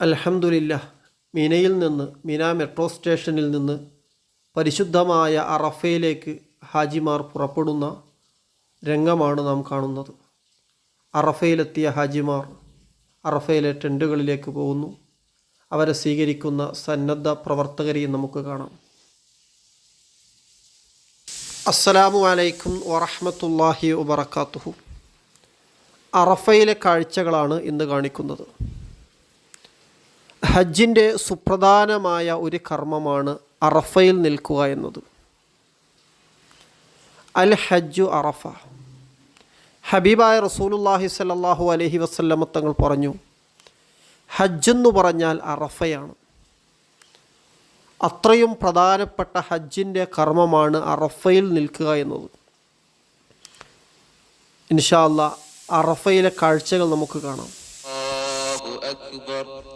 അൽഹംദുലില്ല മിനയിൽ നിന്ന് മിന മെട്രോ സ്റ്റേഷനിൽ നിന്ന് പരിശുദ്ധമായ അറഫയിലേക്ക് ഹാജിമാർ പുറപ്പെടുന്ന രംഗമാണ് നാം കാണുന്നത്. അറഫയിലെത്തിയ ഹാജിമാർ അറഫയിലെ ടെന്റുകളിലേക്ക് പോകുന്നു. അവരെ സ്വീകരിക്കുന്ന സന്നദ്ധ പ്രവർത്തകരെയും നമുക്ക് കാണാം. അസ്സലാമു അലൈക്കും വറഹമത്തല്ലാഹി വബർക്കാത്തുഹു അറഫയിലെ കാഴ്ചകളാണ് ഇന്ന് കാണിക്കുന്നത്. ഹജ്ജിന്റെ സുപ്രധാനമായ ഒരു കർമ്മമാണ് അറഫയിൽ നിൽക്കുക എന്നത്. അൽ ഹജ്ജു അറഫ. ഹബീബായ റസൂലുല്ലാഹി സല്ലാഹു അലഹി വസ്ല്ലമ തങ്ങൾ പറഞ്ഞു ഹജ്ജെന്ന് പറഞ്ഞാൽ അറഫയാണ്. അത്രയും പ്രധാനപ്പെട്ട ഹജ്ജിന്റെ കർമ്മമാണ് അറഫയിൽ നിൽക്കുക എന്നത്. ഇൻഷാല്ല അറഫയിലെ കാഴ്ചകൾ നമുക്ക് കാണാം. അക്ബർ.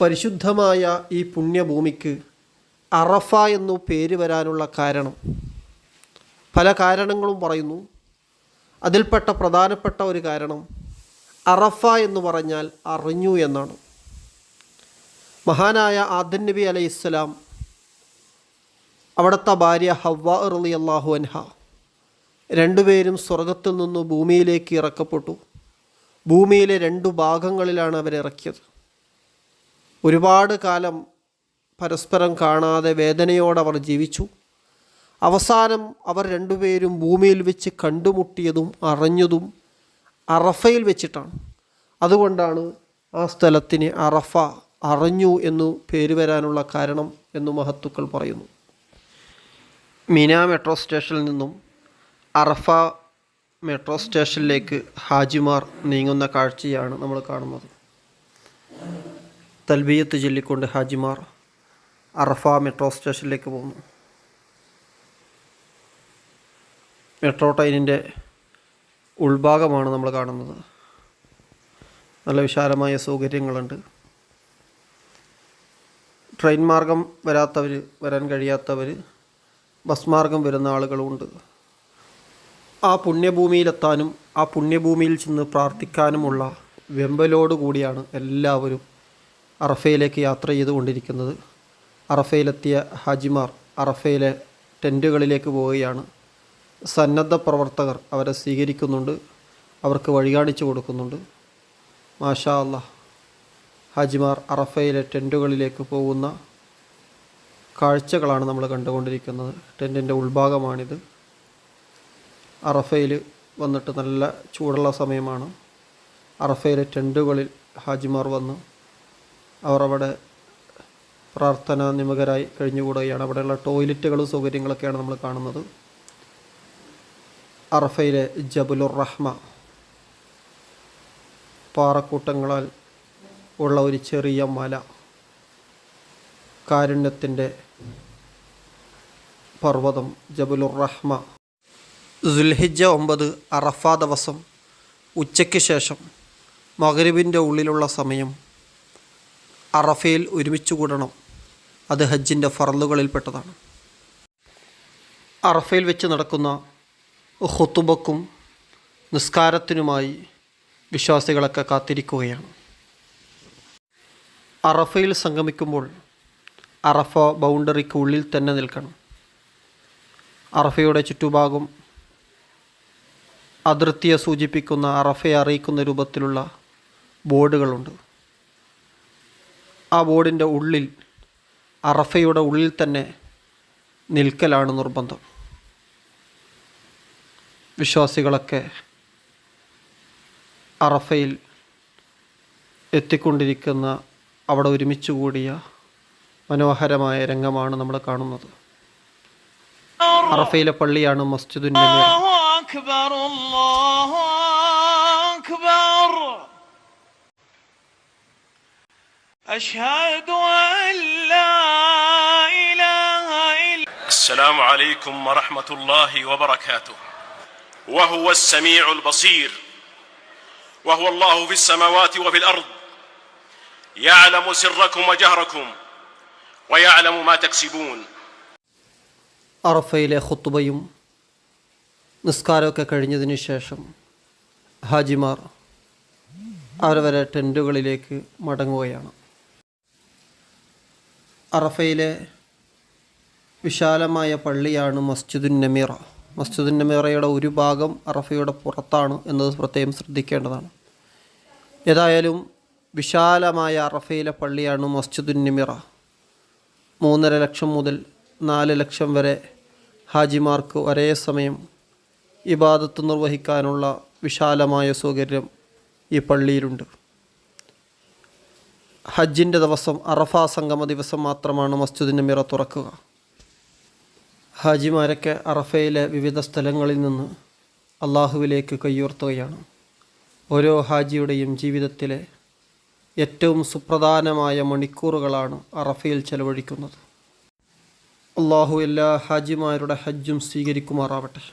പരിശുദ്ധമായ ഈ പുണ്യഭൂമിക്ക് അറഫ എന്നു പേര് വരാനുള്ള കാരണം. പല കാരണങ്ങളും പറയുന്നു. അതിൽപ്പെട്ട പ്രധാനപ്പെട്ട ഒരു കാരണം അറഫ എന്ന് പറഞ്ഞാൽ അറിഞ്ഞു എന്നാണ്. മഹാനായ ആദൻ നബി അലൈഹി ഇസ്ലാം അവിടുത്തെ ഭാര്യ ഹവ്വ റളി അള്ളാഹു അൻഹ രണ്ടുപേരും സ്വർഗത്തിൽ നിന്ന് ഭൂമിയിലേക്ക് ഇറക്കപ്പെട്ടു. ഭൂമിയിലെ രണ്ടു ഭാഗങ്ങളിലാണ് അവരിറക്കിയത്. ഒരുപാട് കാലം പരസ്പരം കാണാതെ വേദനയോടെ അവർ ജീവിച്ചു. അവസാനം അവർ രണ്ടുപേരും ഭൂമിയിൽ വെച്ച് കണ്ടുമുട്ടിയതും അറിഞ്ഞതും അറഫയിൽ വെച്ചിട്ടാണ്. അതുകൊണ്ടാണ് ആ സ്ഥലത്തിന് അറഫ അറിഞ്ഞു എന്നു പേര് വരാനുള്ള കാരണം എന്ന് മഹത്തുക്കൾ പറയുന്നു. മിന മെട്രോ സ്റ്റേഷനിൽ നിന്നും അറഫ മെട്രോ സ്റ്റേഷനിലേക്ക് ഹാജിമാർ നീങ്ങുന്ന കാഴ്ചയാണ് നമ്മൾ കാണുന്നത്. തൽബിയത്ത് ചൊല്ലിക്കൊണ്ട് ഹാജിമാർ അറഫ മെട്രോ സ്റ്റേഷനിലേക്ക് പോകുന്നു. മെട്രോ ട്രെയിനിന്റെ ഉൾഭാഗമാണ് നമ്മൾ കാണുന്നത്. നല്ല വിശാലമായ സൗകര്യങ്ങളുണ്ട്. ട്രെയിൻ മാർഗം വരാത്തവർ വരാൻ കഴിയാത്തവർ ബസ് മാർഗം വരുന്ന ആളുകളുമുണ്ട് ആ പുണ്യഭൂമിയിലെത്താനും ആ പുണ്യഭൂമിയിൽ ചെന്ന് പ്രാർത്ഥിക്കാനുമുള്ള വെമ്പലോടുകൂടിയാണ് എല്ലാവരും അറഫയിലേക്ക് യാത്ര ചെയ്തുകൊണ്ടിരിക്കുന്നത്. അറഫയിലെത്തിയ ഹാജിമാർ അറഫയിലെ ടെന്റുകളിലേക്ക് പോവുകയാണ്. സന്നദ്ധ പ്രവർത്തകർ അവരെ സ്വീകരിക്കുന്നുണ്ട്. അവർക്ക് വഴി കാണിച്ചു കൊടുക്കുന്നുണ്ട്. മാഷാ അല്ല ഹാജിമാർ അറഫയിലെ ടെന്റുകളിലേക്ക് പോകുന്ന കാഴ്ചകളാണ് നമ്മൾ കണ്ടുകൊണ്ടിരിക്കുന്നത്. ടെന്റിന്റെ ഉൾഭാഗമാണിത്. അറഫയിൽ വന്നിട്ട് നല്ല ചൂടുള്ള സമയമാണ്. അറഫയിലെ ടെന്റുകളിൽ ഹാജിമാർ വന്ന്. അവർ അവിടെ പ്രാർത്ഥന നിമകരായി കഴിഞ്ഞുകൂടുകയാണ്. അവിടെയുള്ള ടോയ്ലറ്റുകളും സൗകര്യങ്ങളൊക്കെയാണ് നമ്മൾ കാണുന്നത്. അറഫയിലെ ജബുലുർ റഹ്മ പാറക്കൂട്ടങ്ങളാൽ ഉള്ള ഒരു ചെറിയ മല. കാരുണ്യത്തിന്റെ പർവതം ജബുലുർ റഹ്മ സുൽഹിജ ഒമ്പത് അറഫ ദിവസം ഉച്ചയ്ക്ക് ശേഷം മകരുവിന്റെ ഉള്ളിലുള്ള സമയം അറഫയിൽ ഒരുമിച്ച് കൂടണം. അത് ഹജ്ജിന്റെ ഫറലുകളിൽപ്പെട്ടതാണ്. അറഫയിൽ വെച്ച് നടക്കുന്ന ഹുത്തുബക്കും നിസ്കാരത്തിനുമായി വിശ്വാസികളൊക്കെ കാത്തിരിക്കുകയാണ്. അറഫയിൽ സംഗമിക്കുമ്പോൾ അറഫ ബൗണ്ടറിക്ക് ഉള്ളിൽ തന്നെ നിൽക്കണം. അറഫയുടെ ചുറ്റുഭാഗം അതിർത്തിയെ സൂചിപ്പിക്കുന്ന അറഫയെ അറിയിക്കുന്ന രൂപത്തിലുള്ള ബോർഡുകളുണ്ട്. ആ ബോർഡിന്റെ ഉള്ളിൽ അറഫയുടെ ഉള്ളിൽ തന്നെ നിൽക്കലാണ് നിർബന്ധം. വിശ്വാസികളൊക്കെ അറഫയിൽ എത്തിക്കൊണ്ടിരിക്കുന്ന അവിടെ ഒരുമിച്ച് കൂടിയ മനോഹരമായ രംഗമാണ് നമ്മൾ കാണുന്നത്. അറഫയിലെ പള്ളിയാണ് മസ്ജിദുൻ أشهد أن لا إله إلا السلام عليكم ورحمة الله وبركاته وهو السميع البصير وهو الله في السماوات وفي الأرض يعلم سركم وجهركم ويعلم ما تكسبون അറഫയിലെ ഖുത്തുബയും നിസ്കാരമൊക്കെ കഴിഞ്ഞതിന് ശേഷം ഹാജിമാർ അവരവരെ ടെൻറ്റുകളിലേക്ക് മടങ്ങുകയാണ് അറഫയിലെ വിശാലമായ പള്ളിയാണ് മസ്ജിദുൻ നമീറ. മസ്ജിദുൻ നമീറയുടെ ഒരു ഭാഗം അറഫയുടെ പുറത്താണ് എന്നത് പ്രത്യേകം ശ്രദ്ധിക്കേണ്ടതാണ്. ഏതായാലും വിശാലമായ അറഫയിലെ പള്ളിയാണ് മസ്ജിദുൻ നമീറ. മൂന്നര ലക്ഷം മുതൽ നാല് ലക്ഷം വരെ ഹാജിമാർക്ക് ഒരേ സമയം ഇബാദത്ത് നിർവഹിക്കാനുള്ള വിശാലമായ സൗകര്യം ഈ പള്ളിയിലുണ്ട്. ഹജ്ജിന്റെ ദിവസം അറഫ സംഗമ ദിവസം മാത്രമാണ് മസ്ജിദിന്റെ മിറ തുറക്കുക. ഹാജിമാരൊക്കെ അറഫയിലെ വിവിധ സ്ഥലങ്ങളിൽ നിന്ന് അള്ളാഹുവിലേക്ക് കയ്യുയർത്തുകയാണ് ഓരോ ഹാജിയുടെയും ജീവിതത്തിലെ ഏറ്റവും സുപ്രധാനമായ മണിക്കൂറുകളാണ് അറഫയിൽ ചെലവഴിക്കുന്നത്. അള്ളാഹു എല്ലാ ഹാജിമാരുടെ ഹജ്ജും സ്വീകരിക്കുമാറാവട്ടെ.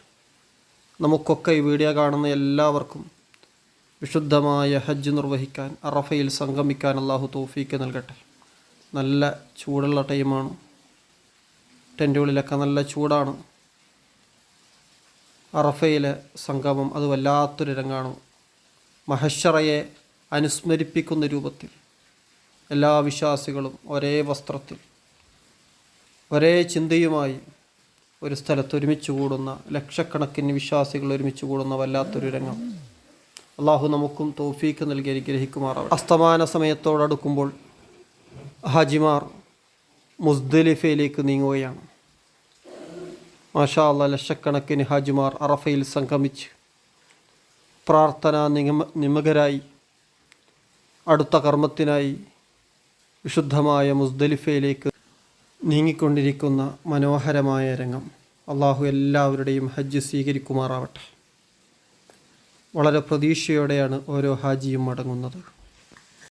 നമുക്കൊക്കെ ഈ വീഡിയോ കാണുന്ന എല്ലാവർക്കും വിശുദ്ധമായ ഹജ്ജ് നിർവഹിക്കാൻ അറഫയിൽ സംഗമിക്കാൻ അള്ളാഹു തോഫീക്ക് നൽകട്ടെ. നല്ല ചൂടുള്ള ടൈമാണ് ടെന്റുകളിലൊക്കെ നല്ല ചൂടാണ്. അറഫയിലെ സംഗമം അത് വല്ലാത്തൊരു രംഗാണ്. മഹഷറയെ അനുസ്മരിപ്പിക്കുന്ന രൂപത്തിൽ എല്ലാ വിശ്വാസികളും ഒരേ വസ്ത്രത്തിൽ ഒരേ ചിന്തയുമായി ഒരു സ്ഥലത്ത് ഒരുമിച്ച് കൂടുന്ന ലക്ഷക്കണക്കിന് വിശ്വാസികൾ ഒരുമിച്ച് കൂടുന്ന വല്ലാത്തൊരു രംഗം. അള്ളാഹു നമുക്കും തോഫീക്ക് നൽകി അനുഗ്രഹിക്കുമാറാവും അസ്തമാന സമയത്തോടടുക്കുമ്പോൾ ഹാജിമാർ മുസ്ദലിഫയിലേക്ക് നീങ്ങുകയാണ്. മാഷാ അള്ള ലക്ഷക്കണക്കിന് ഹാജിമാർ അറഫയിൽ സംഗമിച്ച് പ്രാർത്ഥന നിഗമ നിമകരായി അടുത്ത കർമ്മത്തിനായി വിശുദ്ധമായ മുസ്ദലിഫയിലേക്ക് നീങ്ങിക്കൊണ്ടിരിക്കുന്ന മനോഹരമായ രംഗം. അള്ളാഹു എല്ലാവരുടെയും ഹജ്ജ് സ്വീകരിക്കുമാറാവട്ടെ. വളരെ പ്രതീക്ഷയോടെയാണ് ഓരോ ഹാജിയും മടങ്ങുന്നത്.